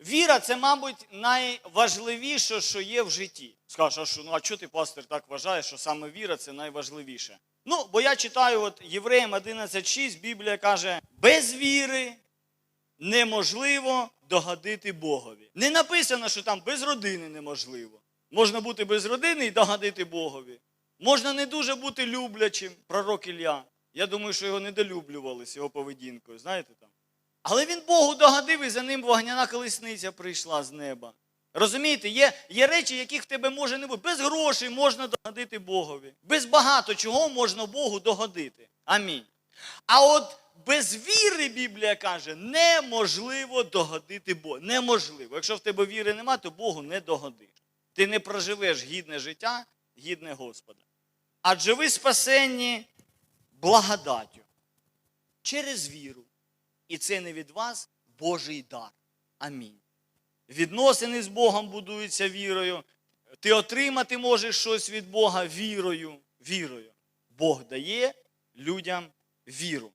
Віра це, мабуть, найважливіше, що є в житті. Скажеш, а що, ну а чого ти, пастор, так вважаєш, що саме віра це найважливіше? Ну, бо я читаю от Євреям 11.6, Біблія каже, без віри неможливо догадити Богові. Не написано, що там без родини неможливо. Можна бути без родини і догадити Богові. Можна не дуже бути люблячим, пророк Ілля. Я думаю, що його недолюблювали з його поведінкою, знаєте там. Але він Богу догадив, і за ним вогняна колесниця прийшла з неба. Розумієте, є, є речі, яких в тебе може не бути. Без грошей можна догодити Богові. Без багато чого можна Богу догодити. Амінь. А от без віри, Біблія каже, неможливо догодити Богу. Неможливо. Якщо в тебе віри нема, то Богу не догодиш. Ти не проживеш гідне життя, гідне Господа. Адже ви спасенні благодаттю через віру. І це не від вас Божий дар. Амінь. Відносини з Богом будуються вірою. Ти отримати можеш щось від Бога вірою. Вірою. Бог дає людям віру.